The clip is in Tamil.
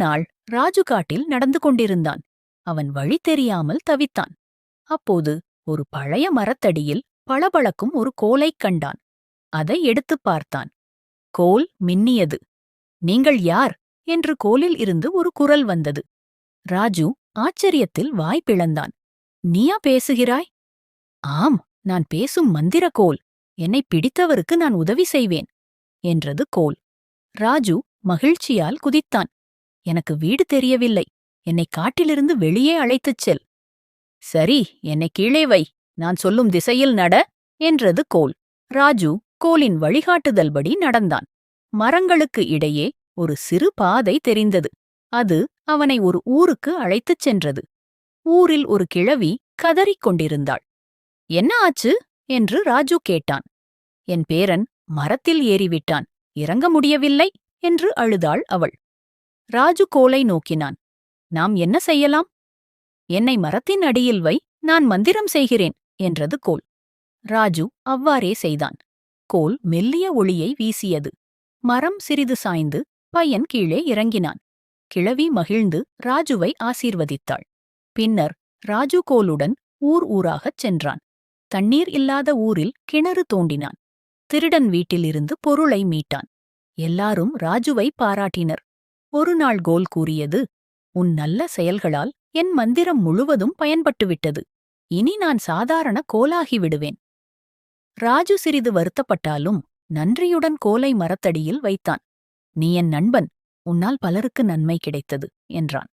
நாள் ராஜு காட்டில் நடந்து கொண்டிருந்தான். அவன் வழி தெரியாமல் தவித்தான். அப்போது ஒரு பழைய மரத்தடியில் பளபளக்கும் ஒரு கோலைக் கண்டான். அதை எடுத்துப் பார்த்தான். கோல் மின்னியது. நீங்கள் யார்? என்று கோலில் இருந்து ஒரு குரல் வந்தது. ராஜு ஆச்சரியத்தில் வாய் பிளந்தான். நீயா பேசுகிறாய்? ஆம் நான் பேசும் மந்திர கோல். என்னை பிடித்தவருக்கு நான் உதவி செய்வேன் என்றது கோல். ராஜு மகிழ்ச்சியால் குதித்தான். எனக்கு வீடு தெரியவில்லை. என்னை காட்டிலிருந்து வெளியே அழைத்துச் செல். சரி என்னை கீழே வை. நான் சொல்லும் திசையில் நட என்றது கோல். ராஜு கோலின் வழிகாட்டுதல்படி நடந்தான். மரங்களுக்கு இடையே ஒரு சிறு பாதை தெரிந்தது. அது அவனை ஒரு ஊருக்கு அழைத்துச் சென்றது. ஊரில் ஒரு கிழவி கதறிக் கொண்டிருந்தாள். என்ன ஆச்சு? என்று ராஜு கேட்டான். என் பேரன் மரத்தில் ஏறிவிட்டான். இறங்க முடியவில்லை என்று அழுதாள் அவள். ராஜு கோலை நோக்கினான். நாம் என்ன செய்யலாம்? என்னை மரத்தின் அடியில் வை நான் மந்திரம் செய்கிறேன் என்றது கோல். ராஜு அவ்வாறே செய்தான். கோல் மெல்லிய ஒளியை வீசியது. மரம் சிறிது சாய்ந்து பையன் கீழே இறங்கினான். கிழவி மகிழ்ந்து ராஜுவை ஆசீர்வதித்தாள். பின்னர் ராஜு கோலுடன் ஊர் ஊராகச் சென்றான். தண்ணீர் இல்லாத ஊரில் கிணறு தோண்டினான். திருடன் வீட்டிலிருந்து பொருளை மீட்டான். எல்லாரும் ராஜுவை பாராட்டினர். ஒரு நாள் கோல் கூறியது உன் நல்ல செயல்களால் என் மந்திரம் முழுவதும் பயன்பட்டுவிட்டது. இனி நான் சாதாரண கோலாகி விடுவேன். ராஜு சிறிது வருத்தப்பட்டாலும் நன்றியுடன் கோலை மரத்தடியில் வைத்தான். நீ என் நண்பன். உன்னால் பலருக்கு நன்மை கிடைத்தது என்றான்.